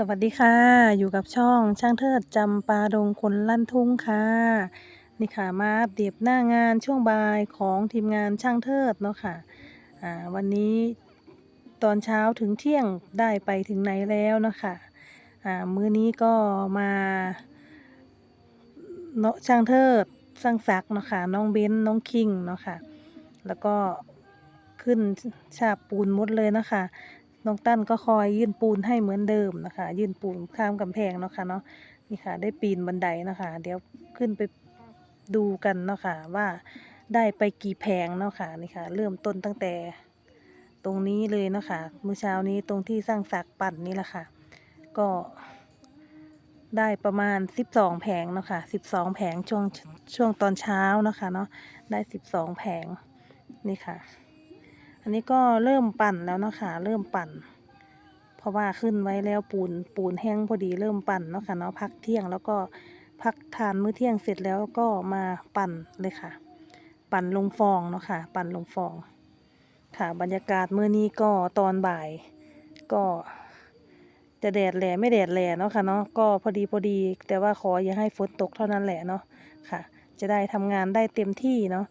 สวัสดีค่ะ อยู่กับช่องช่างเทิดจำปาดงคนลั่นทุ่งค่ะ นี่ค่ะมาอัปเดตหน้างานช่วงบ่ายของทีมงานช่างเทิดเนาะค่ะอ่าวันนี้ตอนเช้าถึงเที่ยงได้ไปถึงไหนแล้วเนาะค่ะอ่ามื้อนี้ก็มาเนาะช่างเทิดสร้างศักเนาะค่ะน้องเบ้นน้องคิงเนาะค่ะแล้วก็ขึ้นฉาบปูนมดเลยเนาะค่ะ น้องตั้นก็คอยยื่นปูนให้เหมือนเดิมนะคะ ยื่นปูนข้ามกำแพงเนาะค่ะเนาะนี่ค่ะ ได้ปีนบันไดนะคะ เดี๋ยวขึ้นไปดูกันเนาะค่ะว่าได้ไปกี่แผงเนาะค่ะนี่ค่ะ เริ่มต้นตั้งแต่ตรงนี้เลยเนาะค่ะเมื่อเช้านี้ตรงที่สร้างสักปั่นนี่แหละค่ะ ก็ได้ประมาณสิบสองแผงเนาะค่ะสิบสองแผงช่วงช่วงตอนเช้านะคะเนาะได้สิบสองแผงนี่ค่ะ อันนี้ก็เริ่มปั่นแล้วเนาะค่ะ เริ่มปั่น เพราะว่าขึ้นไว้แล้วปูนปูนแห้งพอดีเริ่มปั่นเนาะค่ะเนาะพักเที่ยงแล้วก็พักทานมื้อเที่ยงเสร็จแล้วก็มาปั่นเลยค่ะ ปั่นลงฟองเนาะค่ะ ปั่นลงฟอง ค่ะบรรยากาศมื้อนี้ก็ตอนบ่าย ก็จะแดดแหล่ไม่แดดแหล่เนาะค่ะเนาะก็พอดีพอดี แต่ว่าขออย่าให้ฝนตกเท่านั้นแหละเนาะค่ะ จะได้ทำงานได้เต็มที่เนาะ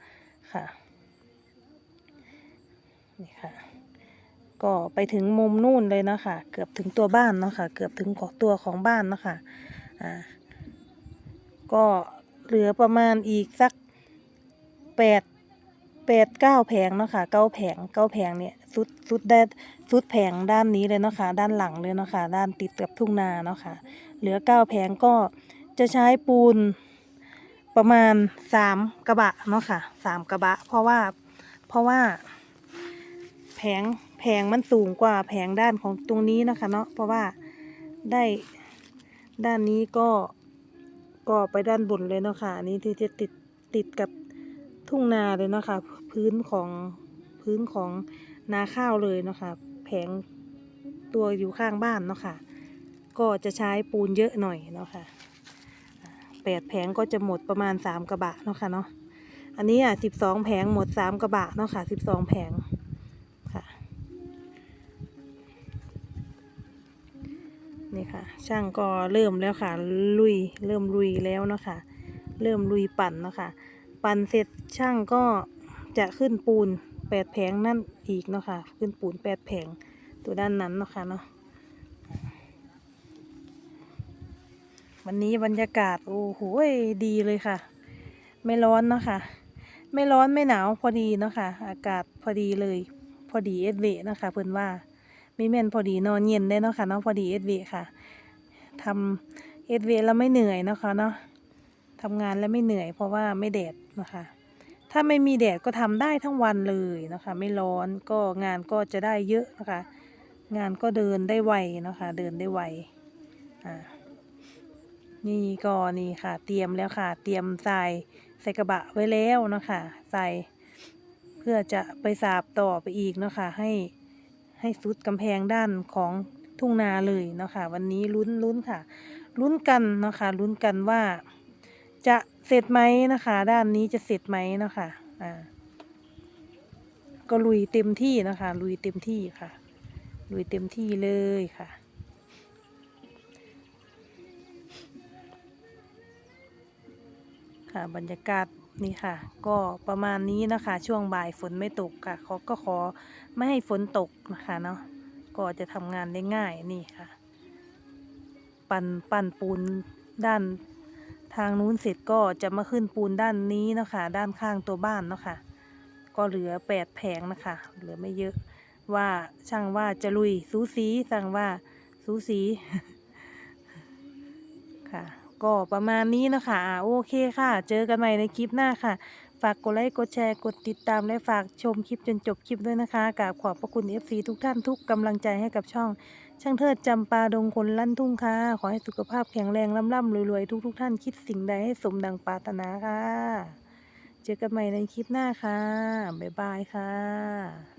ค่ะ นี่ค่ะ ก็ไปถึงมุมนู่นเลยนะคะเกือบถึงตัวบ้านเนาะค่ะเกือบถึงของตัวของบ้านเนาะค่ะอ่าก็เหลือประมาณอีกสักแปดแปดเก้าแผงเนาะค่ะเก้าแผงเก้าแผงเนี่ยสุดสุดได้สุดแผงด้านนี้เลยเนาะค่ะด้านหลังเลยเนาะค่ะด้านติดกับทุ่งนาเนาะค่ะเหลือเก้าแผงก็จะใช้ปูนประมาณสามกระบะเนาะค่ะสามกระบะ เพราะว่าเพราะว่า แผงแผงมันสูงกว่าแผงด้านของตรงนี้นะคะเนาะเพราะว่าได้ด้านนี้ก็ก็ไปด้านบนเลยเนาะค่ะนี้ที่จะติดติดกับทุ่งนาเลยเนาะค่ะพื้นของพื้นของนาข้าวเลยเนาะค่ะแผงตัวอยู่ข้างบ้านเนาะค่ะก็จะใช้ปูนเยอะหน่อยเนาะค่ะอ่าแปดแผงก็จะหมดประมาณสามกระบะเนาะค่ะเนาะอันนี้อะสิบสองแผงหมดสามกระบะเนาะค่ะสิบสองแผง นี่ค่ะ ช่างก็เริ่มแล้วค่ะ ลุย เริ่มลุยแล้วเนาะค่ะ เริ่มลุยปั่นเนาะค่ะ ปั่นเสร็จช่างก็จะขึ้นปูนแปดแผงนั่นอีกเนาะค่ะ ขึ้นปูนแปดแผงตัวด้านนั้นเนาะค่ะเนาะวันนี้บรรยากาศโอ้โหดีเลยค่ะ ไม่ร้อนเนาะค่ะ ไม่ร้อนไม่หนาวพอดีเนาะค่ะ อากาศพอดีเลย พอดีเอสเวนะคะเพื่อนว่า มีแม่นพอดีนอนเย็นได้เนาะค่ะเนาะพอดีเอสเวค่ะทำเอสเวแล้วไม่เหนื่อยเนาะคะเนาะทำงานแล้วไม่เหนื่อยเพราะว่าไม่แดดนะคะ ถ้าไม่มีแดดก็ทำได้ทั้งวันเลยนะคะ ไม่ร้อนก็งานก็จะได้เยอะนะคะ งานก็เดินได้ไวนะคะ เดินได้ไวอ่านี่ก็นี่ค่ะ เตรียมแล้วค่ะ เตรียมทรายใส่กระบะไว้แล้วเนาะคะใส่เพื่อจะไปสาบต่อไปอีกเนาะค่ะให้ ให้สุดกำแพงด้านของทุ่งนาเลยเนาะค่ะวันนี้ลุ้นลุ้นค่ะ ลุ้นกันเนาะค่ะลุ้นกันว่า จะเสร็จไหมนะคะ ด้านนี้จะเสร็จไหมเนาะค่ะอ่าก็ลุยเต็มที่นะคะ ลุยเต็มที่ค่ะ ลุยเต็มที่เลยค่ะ ค่ะ บรรยากาศนี่ค่ะ ก็ประมาณนี้นะคะ ช่วงบ่ายฝนไม่ตกค่ะเขาก็ขอไม่ให้ฝนตกนะคะเนาะก็จะทำงานได้ง่ายนี่ค่ะ ปั่นปั่นปูนด้านทางนู้นเสร็จก็จะมาขึ้นปูนด้านนี้นะคะ ด้านข้างตัวบ้านเนาะค่ะก็เหลือแปดแผงนะคะ เหลือไม่เยอะ ว่าช่างว่าจะลุยสูสีสั่งว่าสูสีค่ะ ก็ประมาณนี้นะคะอ่าโอเคค่ะ เจอกันใหม่ในคลิปหน้าค่ะ ฝากกดไลค์กดแชร์กดติดตามและฝากชมคลิปจนจบคลิปด้วยนะคะกราบขอบพระคุณ FC ทุกท่านทุกกำลังใจให้กับช่อง ช่างเทิดจำปาดงคนลั่นทุ่งค่ะ ขอให้สุขภาพแข็งแรงร่ำๆรวยๆทุกๆท่านคิดสิ่งใดให้สมดังปรารถนาค่ะ เจอกันใหม่ในคลิปหน้าค่ะบ๊ายบายค่ะ